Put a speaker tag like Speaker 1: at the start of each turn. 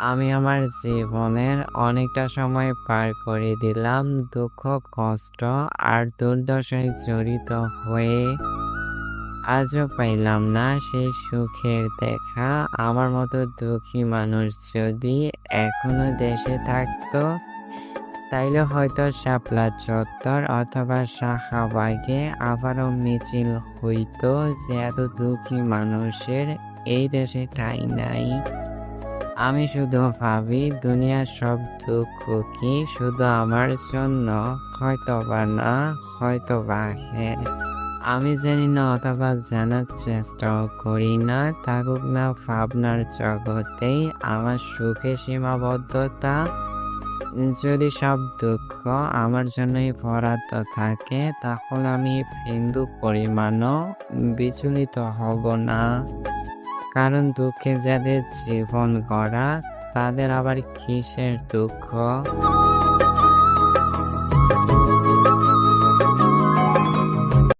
Speaker 1: আমি আমার জীবনের অনেকটা সময় পার করে দিলাম দুঃখ, কষ্ট আর দুর্দশায় জড়িত হয়ে। আজও পাইলাম না সেই সুখের দেখা। আমার মতো দুঃখী মানুষ যদি এখনও দেশে থাকতো, তাইলে হয়তো শাপলা চত্বর অথবা শাহাবাগে আবারও মিছিল হইতো যে এত দুঃখী মানুষের এই দেশে ঠাই নাই। আমি শুধু ভাবি, দুনিয়ার সব দুঃখ কি শুধু আমার জন্য? হয়তো বা না হয়তো বা হ্যাঁ আমি জানি না, অথবা জানার চেষ্টাও করি না। থাকুক না ভাবনার জগতেই আমার সুখে সীমাবদ্ধতা। যদি সব দুঃখ আমার জন্যই বরাদ্দ থাকে, তাহলে আমি বিন্দু পরিমাণও বিচলিত হব না। কারণ দুঃখে যাদের জীবন গড়া তাদের আবার কিসের দুঃখ?